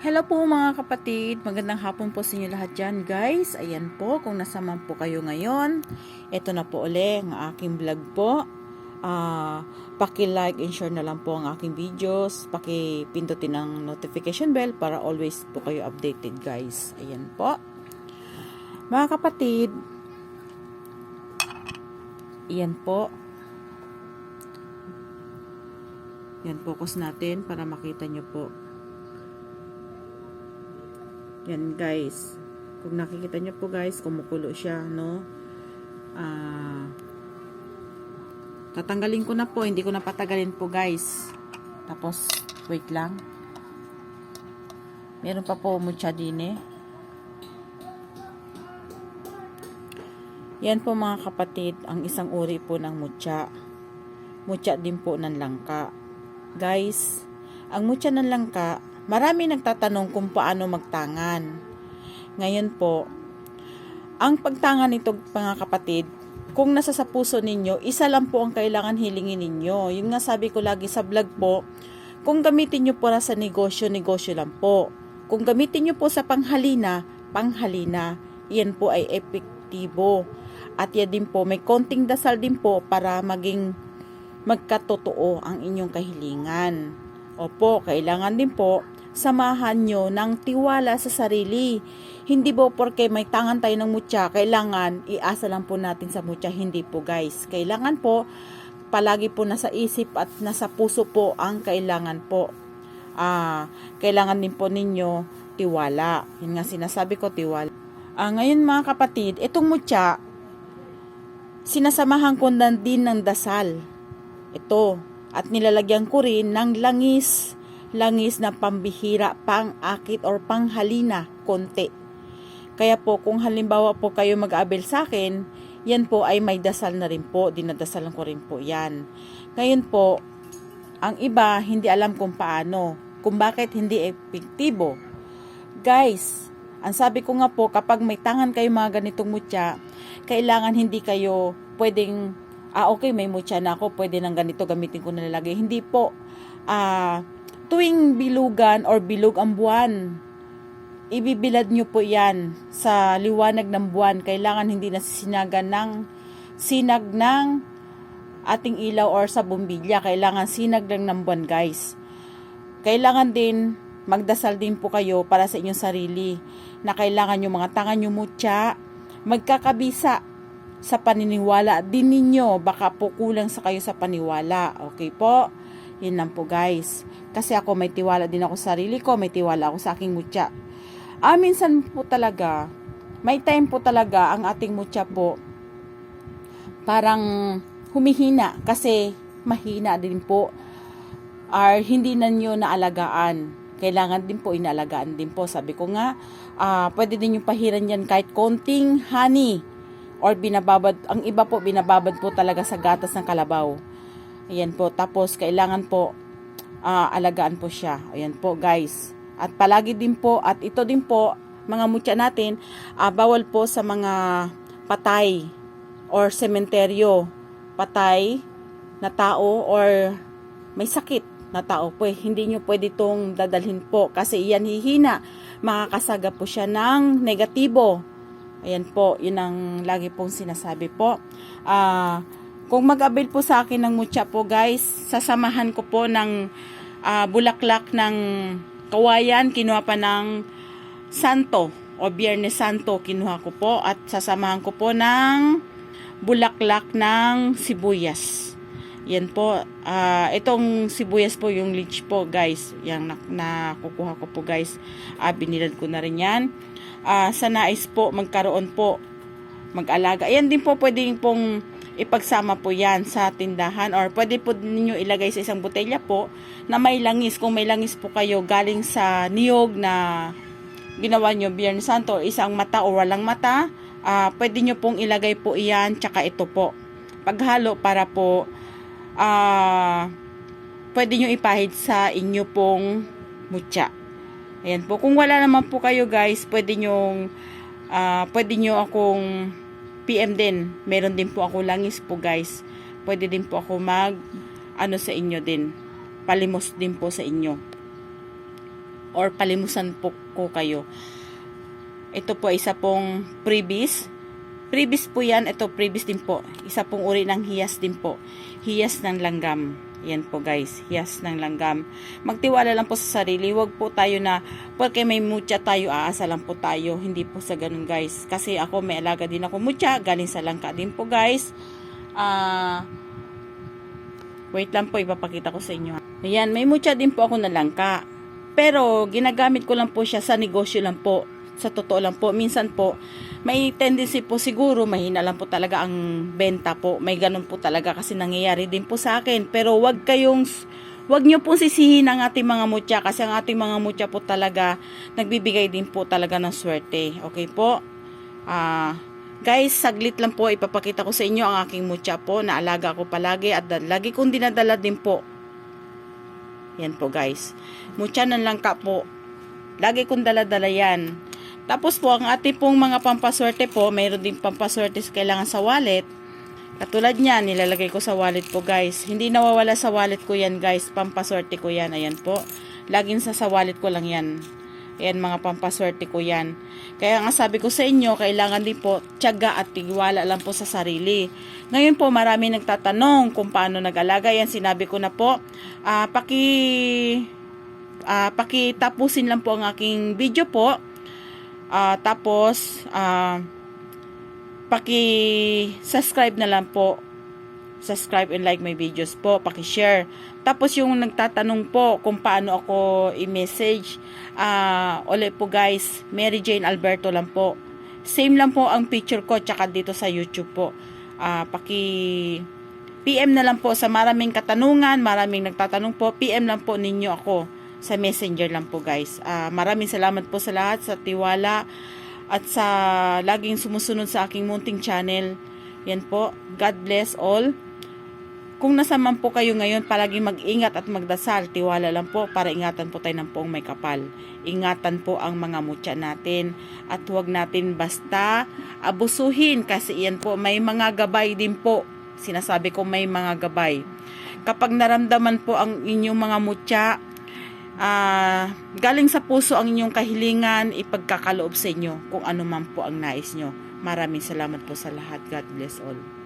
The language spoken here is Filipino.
Hello po mga kapatid, magandang hapon po sa inyo lahat dyan guys. Ayan po, kung nasaman po kayo ngayon, ito na po uli ang aking vlog po. Ah, paki-like and share na lang po ang aking videos. Paki-pindutin ang notification bell para always po kayo updated guys. Ayan po. Mga kapatid, ayan po. Yan, focus natin para makita nyo po. Yan guys. Kung nakikita nyo po guys, kumukulo siya, no? Ah, tatanggalin ko na po. Hindi ko na patagalin po guys. Tapos, wait lang. Meron pa po mucha din eh. Yan po mga kapatid, ang isang uri po ng mutya. Mutya din po ng langka. Guys, ang mutya ng langka, marami nagtatanong kung paano magtangan. Ngayon po, ang pagtangan nito mga kapatid, kung nasa sa puso ninyo, isa lang po ang kailangan hilingin ninyo. Yung nga sabi ko lagi sa vlog po, kung gamitin nyo po na sa negosyo, negosyo lang po. Kung gamitin nyo po sa panghalina, panghalina. Yan po ay epektibo. At yan din po, may konting dasal din po para maging magkatotoo ang inyong kahilingan. Opo, kailangan din po samahan nyo ng tiwala sa sarili. Hindi po porke may tangan tayo ng mutya, kailangan iasa lang po natin sa mutya. Hindi po guys. Kailangan po palagi po nasa isip at nasa puso po ang kailangan po. Ah, kailangan din po ninyo tiwala. Yun nga sinasabi ko, tiwala. Ah, ngayon mga kapatid, itong mutya, sinasamahan ko na din ng dasal. Ito, at nilalagyan ko rin ng langis, langis na pambihira, pang-akit or panghalina, konti. Kaya po, kung halimbawa po kayo mag-abel sa akin, yan po ay may dasal na rin po, dinadasalan ko rin po yan. Ngayon po, ang iba hindi alam kung paano, kung bakit hindi epektibo. Guys, ang sabi ko nga po, kapag may tangan kayo mga ganitong mutya, kailangan hindi kayo pwedeng ah okay may mutya na ako pwede nang ganito gamitin ko na lalagay. Hindi po ah tuwing bilugan or bilog ang buwan ibibilad nyo po yan sa liwanag ng buwan. Kailangan hindi nasisinagan ng sinag ng ating ilaw or sa bumbilya. Kailangan sinag lang ng buwan guys. Kailangan din magdasal din po kayo para sa inyong sarili na kailangan yung mga tangan nyo mutya magkakabisa sa paniniwala din ninyo. Baka po kulang sa kayo sa paniwala. Okay po? Yun lang po guys. Kasi ako may tiwala din ako sa sarili ko. May tiwala ako sa aking mutya. Ah, minsan po talaga, may time po talaga ang ating mutya po parang humihina kasi mahina din po or hindi na nyo naalagaan. Kailangan din po inaalagaan din po. Sabi ko nga, ah, pwede din yung pahiran yan kahit konting honey or binababad, ang iba po binababad po talaga sa gatas ng kalabaw. Ayan po, tapos kailangan po ah, alagaan po siya. Ayan po guys. At palagi din po, at ito din po, mga mutya natin, ah, bawal po sa mga patay or sementeryo. Patay na tao or may sakit na tao po. Eh, hindi nyo pwede itong dadalhin po kasi iyan hihina. Makakasaga po siya ng negatibo Ayan po, yun ang lagi pong sinasabi po. Ah, kung mag-avail po sa akin ng mutya po guys, sasamahan ko po ng ah, bulaklak ng kawayan, kinuha pa ng santo o biyernes santo, kinuha ko po at sasamahan ko po ng bulaklak ng sibuyas. Yan po, ah, itong sibuyas po yung leech po guys, yung na, nakukuha ko po guys, ah, binilad ko na rin yan uh, sa nais po magkaroon po mag-alaga. Ayan din po pwedeng pong ipagsama po yan sa tindahan or pwede po ninyo ilagay sa isang botelya po na may langis. Kung may langis po kayo galing sa niyog na ginawa nyo Biyernes Santo isang mata o walang mata, uh, pwede nyo pong ilagay po iyan tsaka ito po. Paghalo para po uh, pwede nyo ipahid sa inyo pong mutya. Ayan po. Kung wala naman po kayo guys, pwede nyo, uh, pwede nyo akong PM din. Meron din po ako langis po guys. Pwede din po ako mag, ano sa inyo din. Palimos din po sa inyo. or palimusan po ko kayo. Ito po isa pong previs. Previs po yan. Ito previs din po. Isa pong uri ng hiyas din po. Hiyas ng langgam. Yan po guys. Hiyas ng langgam. Magtiwala lang po sa sarili. Huwag po tayo na porque may mutya tayo, aasa lang po tayo. Hindi po sa ganun guys. Kasi ako may alaga din ako mutya. Galing sa langka din po guys. Ah... Wait lang po, ipapakita ko sa inyo. Ayan, may mutya din po ako na langka. Pero, ginagamit ko lang po siya sa negosyo lang po. Sa totoo lang po. Minsan po, may tendency po siguro, mahina lang po talaga ang benta po. May ganun po talaga kasi nangyayari din po sa akin. Pero, wag kayong, wag nyo po sisihin ang ating mga mutya kasi ang ating mga mutya po talaga, nagbibigay din po talaga ng swerte. Okay po? Ah, Guys, saglit lang po ipapakita ko sa inyo ang aking mutya po na alaga ko palagi at lagi kong dinadala din po. Yan po guys. Mutya ng langka po. Lagi kong dala-dala yan. Tapos po ang ating pong mga pampaswerte po, mayroon din pampaswerte kailangan sa wallet. Katulad niyan, nilalagay ko sa wallet ko guys. Hindi nawawala sa wallet ko yan guys. Pampaswerte ko yan. Ayan po. Laging sa sa wallet ko lang yan. Ayan mga pampaswerte ko yan. Kaya nga sabi ko sa inyo, kailangan din po tiyaga at tigwala lang po sa sarili. Ngayon po marami nagtatanong kung paano nag-alaga. Yan sinabi ko na po. Ah, paki ah, pakitapusin lang po ang aking video po. Ah, tapos ah, paki-subscribe na lang po subscribe and like my videos po, paki-share. Tapos yung nagtatanong po kung paano ako i-message, ah ulit po guys, Mary Jane Alberto lang po. Same lang po ang picture ko tsaka dito sa YouTube po. Ah paki PM na lang po sa maraming katanungan, maraming nagtatanong po, PM lang po ninyo ako sa messenger lang po guys. Ah maraming salamat po sa lahat sa tiwala at sa laging sumusunod sa aking munting channel. Yan po. God bless all. Kung nasa man po kayo ngayon, palagi mag-ingat at magdasal. Tiwala lang po para ingatan po tayo ng poong may kapal. Ingatan po ang mga mutya natin. At huwag natin basta abusuhin kasi yan po may mga gabay din po. Sinasabi ko may mga gabay. Kapag naramdaman po ang inyong mga mutya, ah, galing sa puso ang inyong kahilingan, ipagkakaloob sa inyo kung ano man po ang nais nyo. Maraming salamat po sa lahat. God bless all.